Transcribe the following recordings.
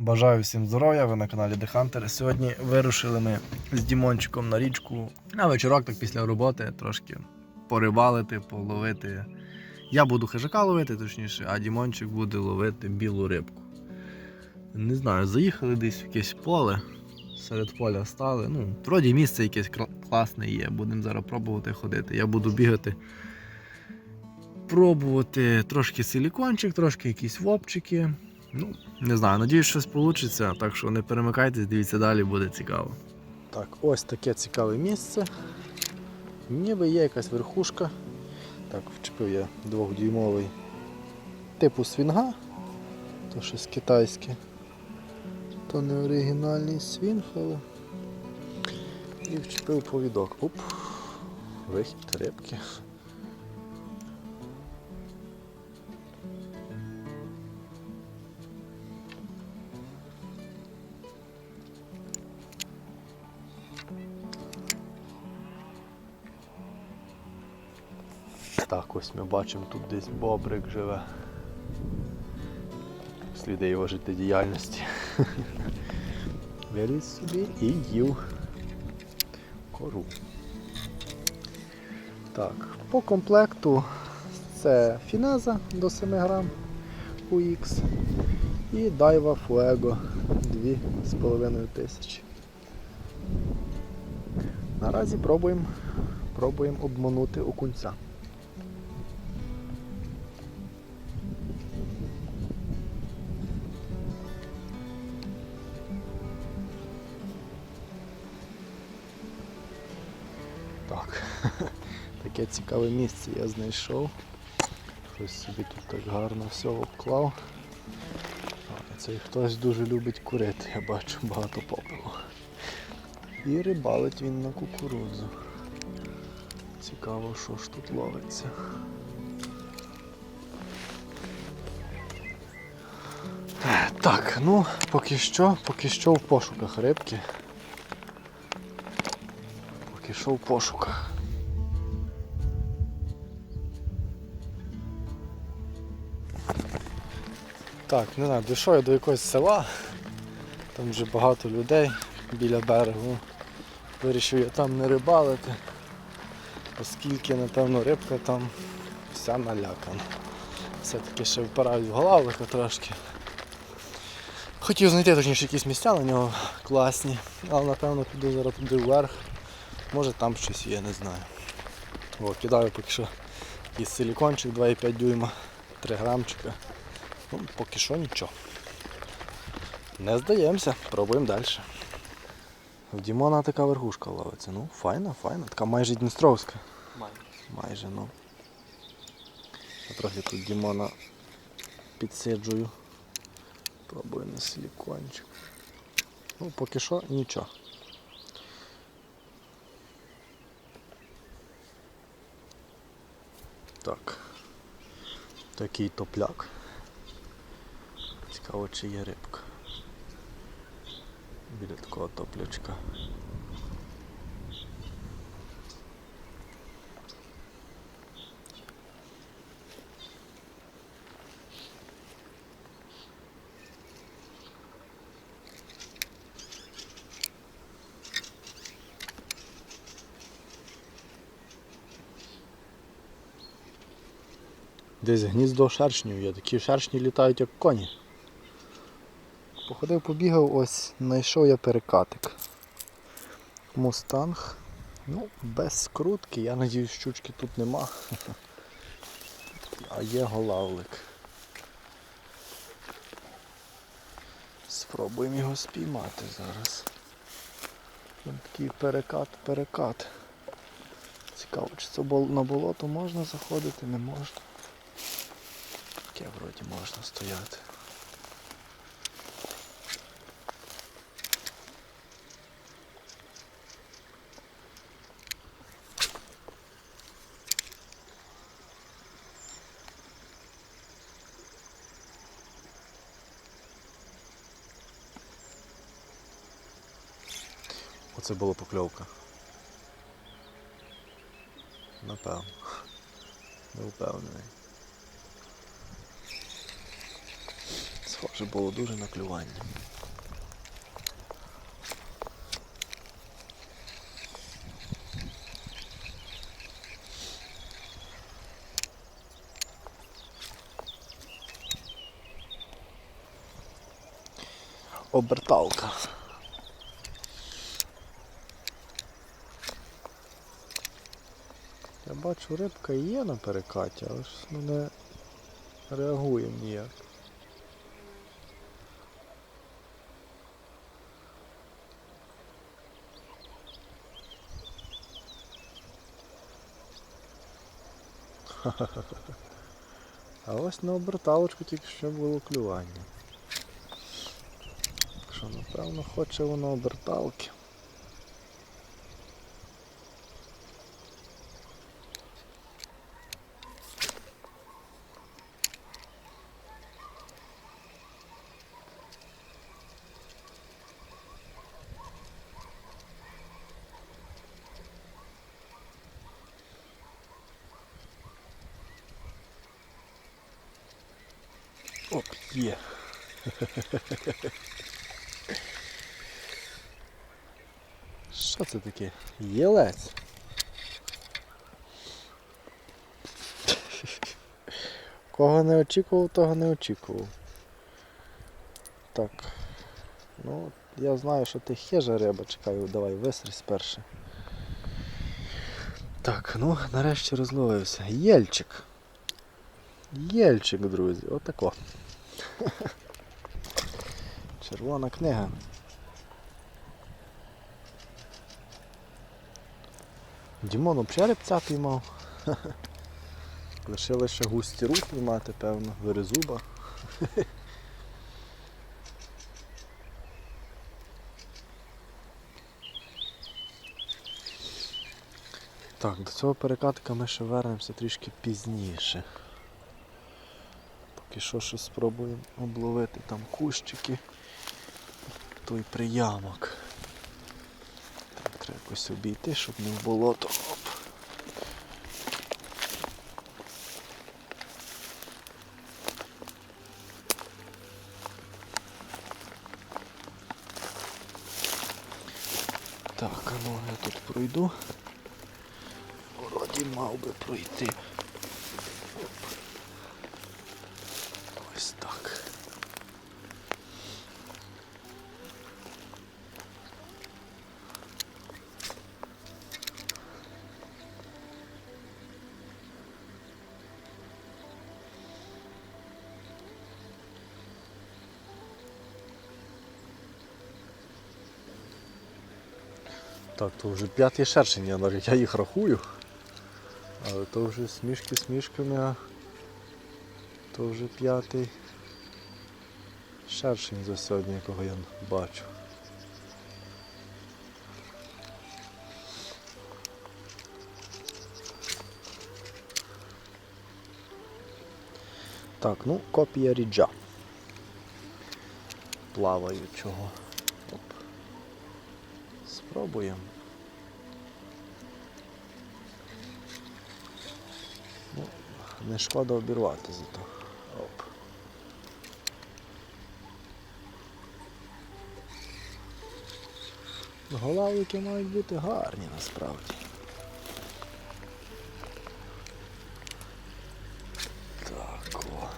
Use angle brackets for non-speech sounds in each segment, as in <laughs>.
Бажаю всім здоров'я, ви на каналі The Hunter. Сьогодні вирушили ми з Дімончиком на річку. На вечорок, так після роботи, трошки порибалити, половити. Я буду хижака ловити, точніше, а Дімончик буде ловити білу рибку. Не знаю, заїхали десь в якесь поле, серед поля стали. Ну, вроді місце якесь класне є. Будемо зараз пробувати ходити. Я буду бігати, пробувати трошки силікончик, трошки якісь вопчики. Ну, не знаю, надіюсь, щось вийде, так що не перемикайтесь, дивіться далі, буде цікаво. Так, ось таке цікаве місце. Ніби є якась верхушка. Так, вчепив я двохдюймовий типу свінга. То щось китайське. То не оригінальний свінг, але. І вчепив повідок. Оп. Вихід рибки. Ось ми бачимо, тут десь бобрик живе. Сліди його життєдіяльності. <laughs> Виліз собі і їв кору. Так, по комплекту це фінеза до 7 грам UX і Daiwa Fuego 2,5 тисячі. Наразі пробуємо пробуємо обманути окунця. Таке цікаве місце я знайшов. Щось собі тут так гарно все обклав. А, Цей хтось дуже любить курити, я бачу багато попелу. І рибалить він на кукурудзу. Цікаво, що ж тут ловиться. Так, ну поки що, поки що в пошуках рибки. Поки що в пошуках. Так, не знаю, дійшов я до якогось села, там вже багато людей біля берегу. Вирішив я там не рибалити, оскільки, напевно, рибка там вся налякана. Все-таки ще впирають в головлика трошки. Хотів знайти точніше якісь місця на нього класні, але напевно піду зараз туди вверх. Може там щось є, не знаю. О, кидаю поки що якийсь силікончик 2,5 дюйма, 3 грамчика. Ну, поки що нічого. Не здаємося, пробуємо далі. В Дімона така верхушка ловиться. Ну, файна, файна. Така майже Дністровська. Майже, ну. Я трохи тут Дімона підсиджую. Пробую на силікончик. Ну, поки що нічого. Так. Такий топляк. Цікаво, чи є рибка. Біля такого топлячка. Десь гніздо шершнів є, такі шершні літають як коні. Походив, побігав, ось знайшов я перекатик. Мустанг. Ну, без скрутки, я надіюсь, щучки тут нема. <laughs> А є голавлик. Спробуємо його спіймати зараз. Він такий перекат-перекат. Цікаво, чи це на болото можна заходити, не можна. Таке вроді можна стояти. Оце була покльовка. Напевно. Не впевнений. Схоже було дуже на клювання. Оберталка. Я бачу, рибка є на перекаті, але ж ну, не реагує ніяк. <laughs> А ось на оберталочку тільки що було клювання. Так що, напевно, хоче воно оберталки. Оп, є. Що це таке? Єлець. Кого не очікував, того не очікував. Так. Ну, я знаю, що ти хижа риба, чекаю, давай висрись перше. Так, ну нарешті розловився. Єльчик. Єльчик, друзі, отако. <laughs> Червона книга. Дімон взагалі репця мав. <laughs> Лишили ще густі руки мати, певно, вирезуба. <laughs> Так, до цього перекатка ми ще вернемося трішки пізніше. Поки що щось спробуємо обловити там кущики. Той приямок. Так, треба якось обійти, щоб не в болото. Оп. Так, ну я тут пройду. Вроді мав би пройти. Так, то вже п'ятий шершень, я їх рахую. Але то вже смішки смішками, а то вже п'ятий шершень за сьогодні, якого я бачу. Так, ну, копія ріджа. Плаваючого. Оп. Спробуємо. Ну, не шкода обірвати зато. Оп. Голавики мають бути гарні насправді. Так о.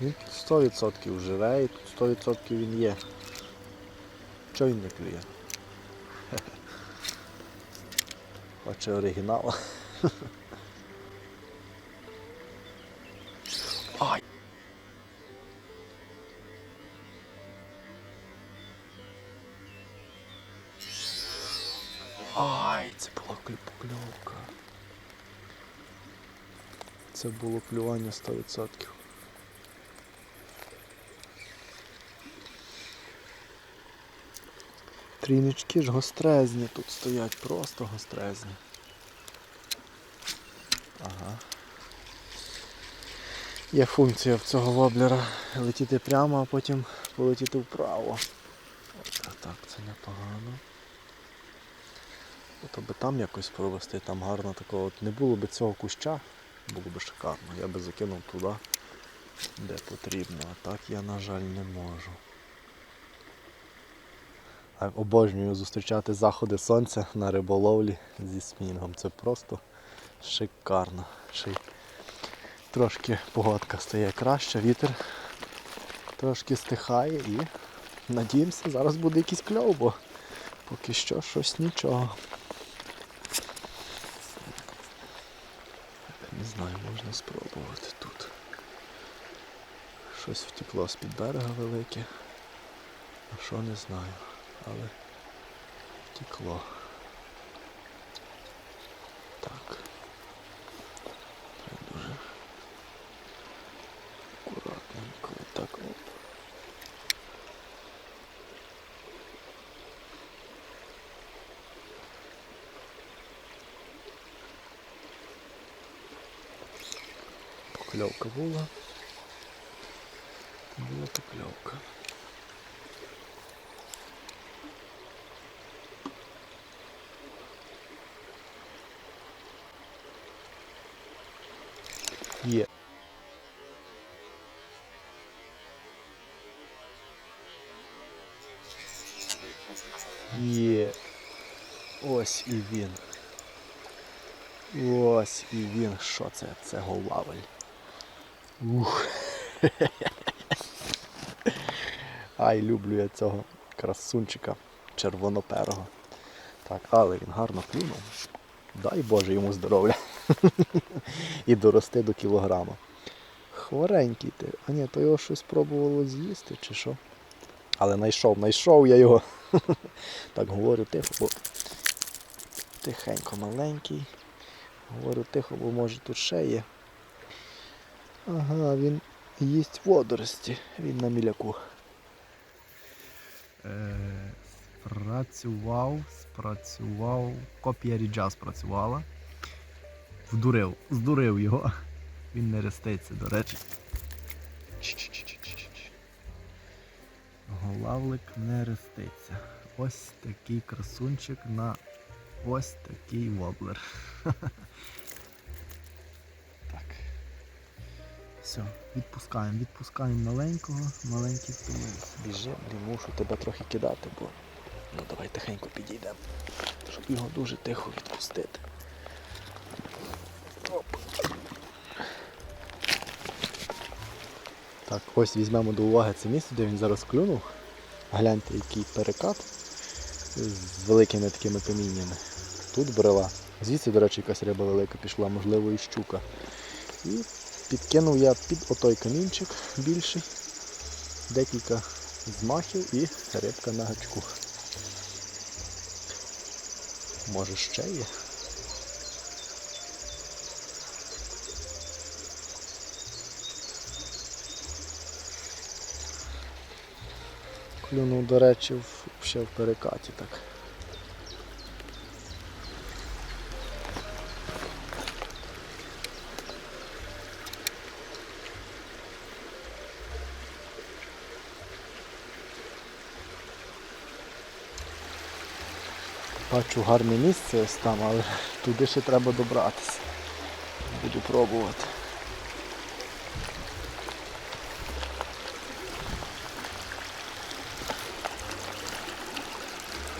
Він тут 100% живе і тут 100% він є. Чого він не клює? Хоче оригінал. Ай! Ай, це була покльовка. Це було клювання 100%. Трінички ж гострезні тут стоять, просто гострезні. Ага. Є функція в цього воблера летіти прямо, а потім полетіти вправо. От так, це непогано. От аби там якось провести, там гарно такого от не було би цього куща, було б шикарно. Я би закинув туди, де потрібно, а так я, на жаль, не можу. Обожнюю зустрічати заходи сонця на риболовлі зі смінгом. Це просто шикарно. Й трошки погодка стає краще, вітер трошки стихає і надіємося, зараз буде якийсь кльов, бо поки що щось нічого. Не знаю, можна спробувати тут. Щось втекло з-під берега велике. А що не знаю, але втекло. Так. Треба дуже акуратненько. Так, оп. Покльовка була. Була покльовка. І він. Ось і він. Що це? Це голавель. Ух. <laughs> Ай, люблю я цього красунчика червоноперого. Так, але він гарно клюнув. Дай Боже йому здоров'я. <laughs> І дорости до кілограма. Хворенький ти. А ні, то його щось пробувало з'їсти чи що. Але знайшов, знайшов я його. <laughs> Так говорю тихо, бо тихенько маленький. Говорю тихо, бо може тут ще є. Ага, він їсть водорості, він на міляку. Е, спрацював, спрацював. Копія ріджа спрацювала. Вдурив, здурив його. Він не реститься, до речі. Голавлик не реститься. Ось такий красунчик на ось такий воблер. Так. Все, відпускаємо, відпускаємо маленького, маленький втомився. Біжи, блін, мушу тебе трохи кидати, бо ну давай тихенько підійдемо, щоб його дуже тихо відпустити. Оп. Так, ось візьмемо до уваги це місце, де він зараз клюнув. Гляньте, який перекат з великими такими каміннями. Тут брела. Звідси, до речі, якась риба велика пішла, можливо, і щука. І підкинув я під отой камінчик більший. Декілька змахів і рибка на гачку. Може ще є? Клюнув, до речі, ще в перекаті так. Бачу гарне місце ось там, але туди ще треба добратися. Буду пробувати.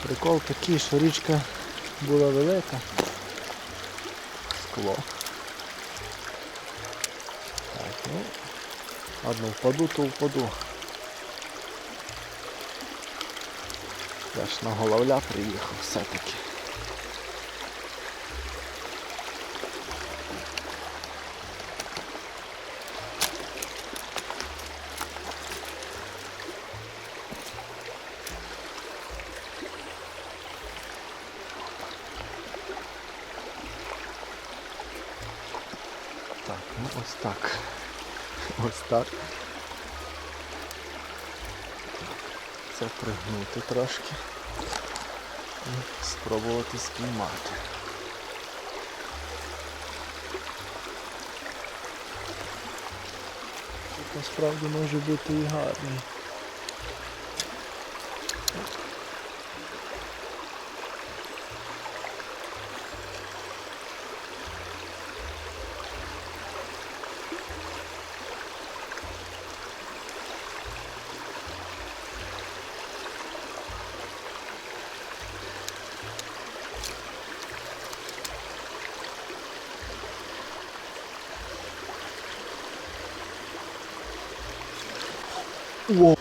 Прикол такий, що річка була велика. Скло. Так, ну, ладно, впаду, то впаду. Я ж на головля приїхав все-таки. Так, ну ось так. Ось так. Це пригнути трошки і спробувати спіймати. Тут насправді може бути і гарний. О!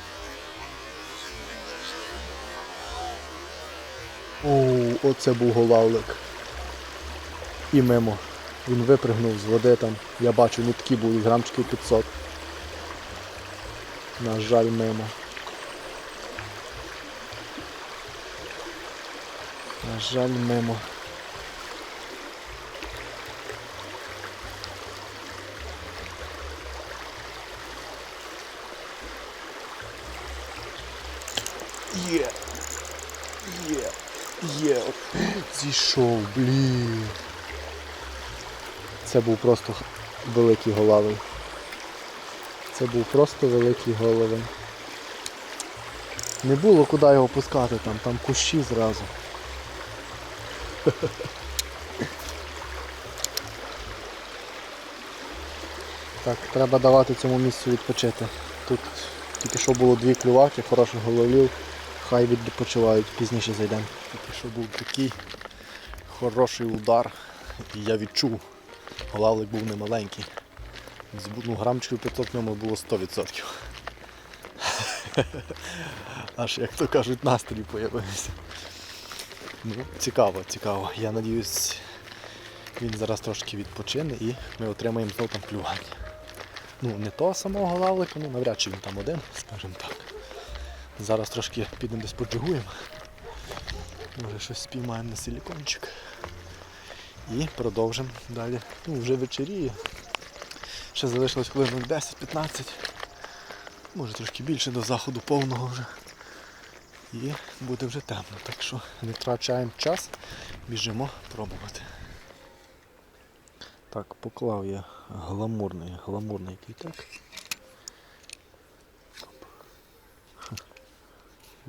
Оу, оце був голавлик. І мимо. Він випригнув з води там. Я бачу, ну такі були грамчиків 500. На жаль, мимо. На жаль, мимо. Є. Є. Є. Зійшов, блін. Це був просто великий голавий. Це був просто великий головень. Не було куди його пускати там, там кущі зразу. <laughs> Так, треба давати цьому місцю відпочити. Тут тільки що було дві клюваки, хороших головлів, хай відпочивають, пізніше зайдемо. Тільки що був такий хороший удар, і я відчув, голавлик був немаленький. Ну, грамчиків 500 в ньому було 100%. <laughs> Аж, як то кажуть, настрій появився. Ну, цікаво, цікаво. Я надіюсь, він зараз трошки відпочине і ми отримаємо знову там клювання. Ну, не того самого лавлика, ну навряд чи він там один, скажімо так. Зараз трошки підемо десь поджигуємо. Може щось спіймаємо на силікончик. І продовжимо далі. Ну, вже вечеріє. Ще залишилось хвилин 10-15. Може трошки більше до заходу повного вже. І буде вже темно. Так що не втрачаємо час, біжимо пробувати. Так, поклав я гламурний, гламурний кіток.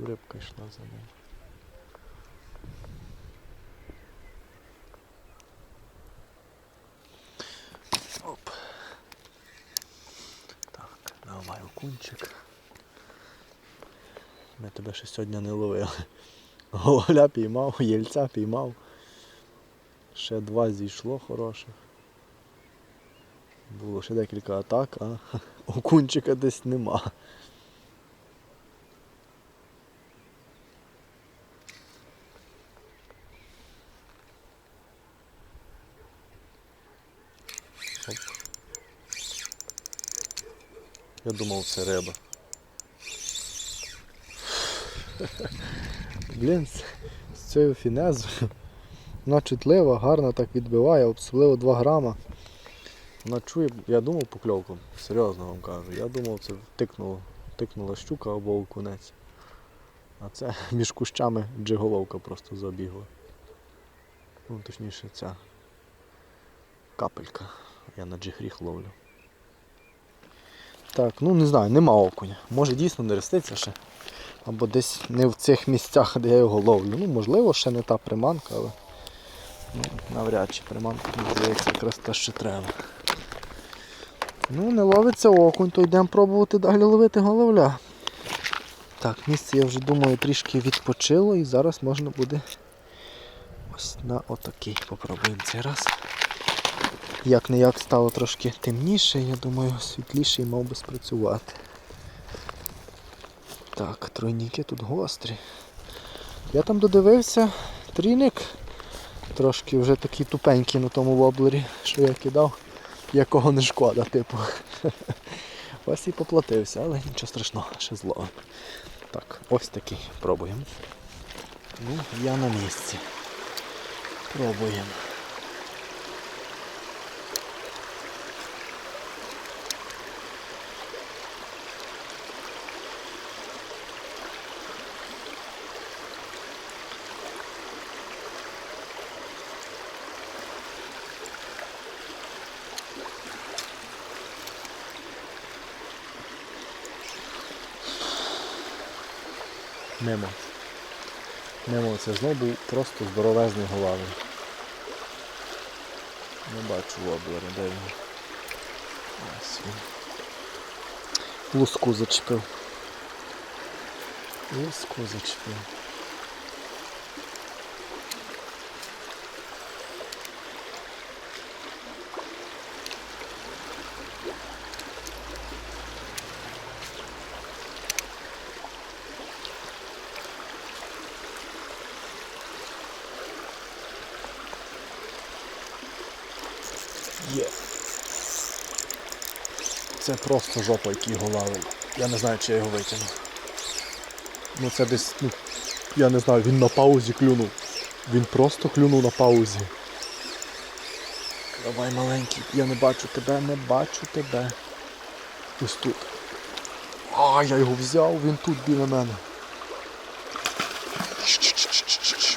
Рибка йшла за ним. Оп. Так, давай окунчик. Ми тебе ще сьогодні не ловили. Гололя піймав, єльця піймав. Ще два зійшло хороших. Було ще декілька атак, а <laughs> окунчика десь нема. Я думав це риба. Блін, з- цією фінезою. Вона чутлива, гарно так відбиває, особливо 2 грама. Вона чує, я думав покльовку, серйозно вам кажу. Я думав, це тикнуло, тикнула щука або окунець. А це між кущами джиголовка просто забігла. Ну, точніше, ця капелька. Я на джигріх ловлю. Так, ну не знаю, нема окуня. Може дійсно не реститься ще. Або десь не в цих місцях, де я його ловлю. Ну, можливо, ще не та приманка, але ну, навряд чи приманка, здається, якраз те, що треба. Ну, не ловиться окунь, то йдемо пробувати далі ловити головля. Так, місце я вже думаю трішки відпочило і зараз можна буде ось на отакий попробуємо цей раз. Як не як стало трошки темніше, я думаю, світліший мав би спрацювати. Так, тройніки тут гострі. Я там додивився, трійник трошки вже такий тупенький на тому воблері, що я кидав, якого не шкода, типу. <laughs> Ось і поплатився, але нічого страшного, ще зло. Так, ось такий пробуємо. Ну, я на місці. Пробуємо. Мимо. Мимо це знову був просто здоровезний голавий. Не бачу воблера, де він. Ось він. Луску зачепив. Луску зачепив. Це просто жопа, який його. Я не знаю, чи я його витягну. Ну це десь, ну, я не знаю, він на паузі клюнув. Він просто клюнув на паузі. Давай маленький, я не бачу тебе, не бачу тебе. Ось тут. А, я його взяв, він тут біля мене.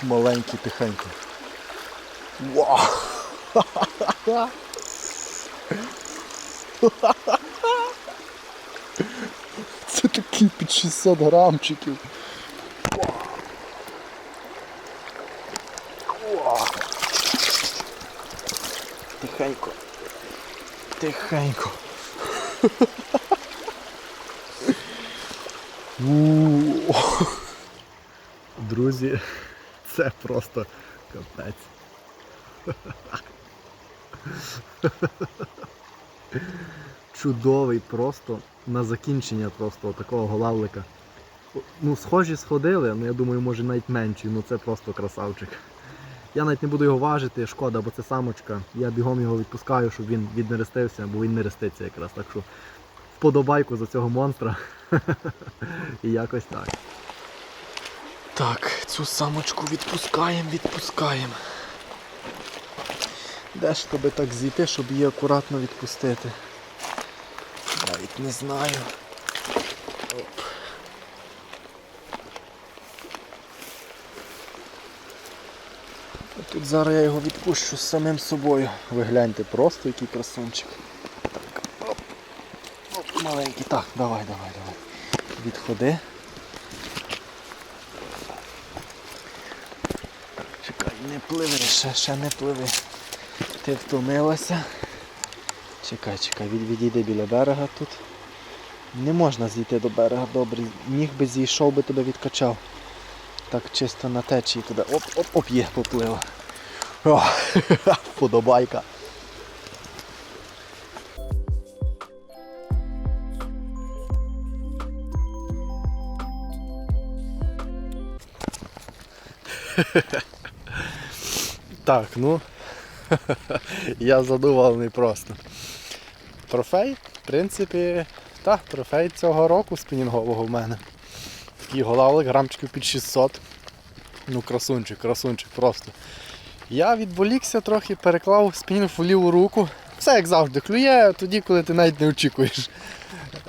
Маленький, тихенько. Вау! Це <laughs> <laughs> такий під 600 грамчиків. Тихенько. Тихенько. Друзі, це просто капець. Чудовий просто на закінчення просто такого голавлика. Ну, схожі сходили, ну я думаю, може навіть менші, ну це просто красавчик. Я навіть не буду його важити, шкода, бо це самочка. Я бігом його відпускаю, щоб він віднерестився, бо він не реститься якраз. Так що вподобайку за цього монстра. <laughs> І якось так. Так, цю самочку відпускаємо, відпускаємо. Де ж тебе так зійти, щоб її акуратно відпустити? Навіть не знаю. Оп. Тут зараз я його відпущу з самим собою. Ви гляньте, просто який красунчик. Так, оп. Оп, маленький. Так, давай, давай, давай. Відходи. Чекай, не пливи, ще, ще не пливи. Ти втомилася. Чекай, чекай, від, відійди біля берега тут. Не можна зійти до берега, добре. Міг би зійшов би тебе відкачав. Так чисто на течії туди. Оп, оп, оп, є, поплила. <laughs> Подобайка. <laughs> Так, ну <laughs> я задоволений просто. Трофей, в принципі, так, трофей цього року спінінгового в мене. Такий голавлик, грамчиків під 600. Ну, красунчик, красунчик просто. Я відволікся трохи, переклав спінінг в ліву руку. Все як завжди, клює тоді, коли ти навіть не очікуєш.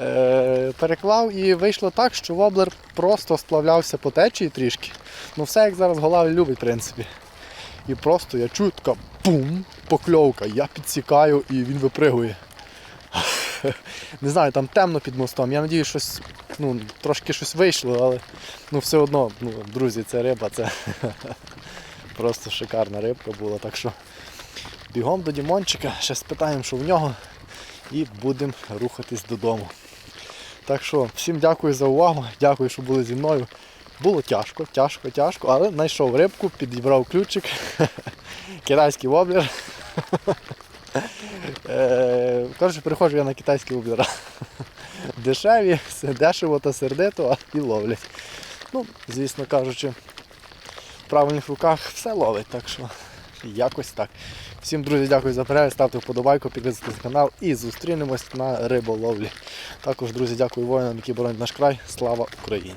Е, переклав і вийшло так, що воблер просто сплавлявся по течії трішки. Ну все як зараз голавль любить, в принципі. І просто я чую така пум, покльовка, я підсікаю і він випригує. Не знаю, там темно під мостом. Я надію, щось, ну, трошки щось вийшло, але ну, все одно, ну, друзі, це риба, це <laughs> просто шикарна рибка була. Так що бігом до Дімончика, ще спитаємо, що в нього, і будемо рухатись додому. Так що всім дякую за увагу, дякую, що були зі мною. Було тяжко, тяжко, тяжко, але знайшов рибку, підібрав ключик, <laughs> китайський воблер. <laughs> Е, Коротше, приходжу я на китайські воблера. Дешеві, дешево та сердито, а і ловлять. Ну, звісно кажучи, в правильних руках все ловить, так що якось так. Всім, друзі, дякую за перегляд, ставте вподобайку, підписуйтесь на канал і зустрінемось на риболовлі. Також, друзі, дякую воїнам, які боронять наш край. Слава Україні!